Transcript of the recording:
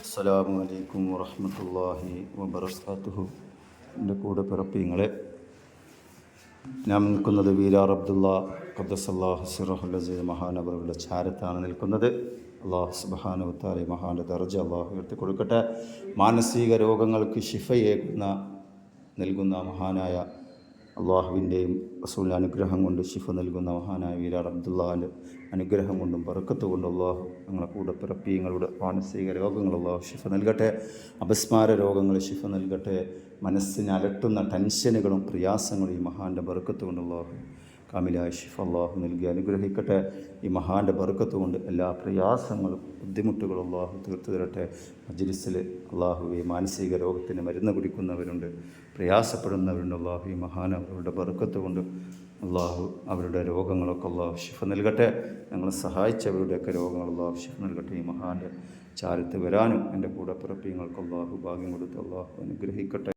അസ്സലാമു അലൈക്കും വറഹമത്തല്ലാഹി വബറകാതുഹു. എന്റെ കൂടെ പിറപ്പിങ്ങളെ ഞാൻ നിൽക്കുന്നത് വീരാർ അബ്ദുള്ള ഖദ്ദസല്ലാഹു സിറഹുൽ അസീസ് ചാരത്താണ് നിൽക്കുന്നത്. അള്ളാഹു സുബഹാനുത്താലെ മഹാന്റെ ദർജ അള്ളാഹു ഉയർത്തി കൊടുക്കട്ടെ. മാനസിക രോഗങ്ങൾക്ക് ശിഫയേകുന്ന നൽകുന്ന മഹാനായ അള്ളാഹുവിന്റെയും റസൂലിന്റെ അനുഗ്രഹം കൊണ്ട് ശിഫ നൽകുന്ന മഹാനായ വീരാർ അബ്ദുള്ളാന്റെ അനുഗ്രഹം കൊണ്ടും പറക്കത്ത് കൊണ്ടും അള്ളാഹു ഞങ്ങളെ കൂടെ പിറപ്പിയങ്ങളുടെ മാനസിക രോഗങ്ങൾ അള്ളാഹു ശിഫ നൽകട്ടെ. അപസ്മാര രോഗങ്ങൾ ശിഫ നൽകട്ടെ. മനസ്സിനെ അലട്ടുന്ന ടെൻഷനുകളും പ്രയാസങ്ങളും ഈ മഹാന്റെ ബർക്കത്ത് കൊണ്ട് ഷിഫ അള്ളാഹു നൽകി അനുഗ്രഹിക്കട്ടെ. ഈ മഹാന്റെ ബർക്കത്ത് കൊണ്ട് എല്ലാ പ്രയാസങ്ങളും ബുദ്ധിമുട്ടുകളും അള്ളാഹു തീർത്തു തരട്ടെ. മജ്ലിസിൽ അള്ളാഹുവെ മാനസിക രോഗത്തിന് മരുന്ന് കുടിക്കുന്നവരുണ്ട് പ്രയാസപ്പെടുന്നവരുണ്ട്. അള്ളാഹു ഈ മഹാൻ അവരുടെ ബർക്കത്ത് കൊണ്ട് അള്ളാഹു അവരുടെ രോഗങ്ങളൊക്കെ അള്ളാഹു ഷിഫ നൽകട്ടെ. ഞങ്ങളെ സഹായിച്ചവരുടെയൊക്കെ രോഗങ്ങൾ അള്ളാഹു ഷിഫ നൽകട്ടെ. ഈ മഹാന്റെ ചാരത്ത് വരാനും എന്റെ കൂടെ പിറപ്പിങ്ങൾക്ക് അള്ളാഹു ഭാഗ്യം കൊടുത്ത് അള്ളാഹു അനുഗ്രഹിക്കട്ടെ.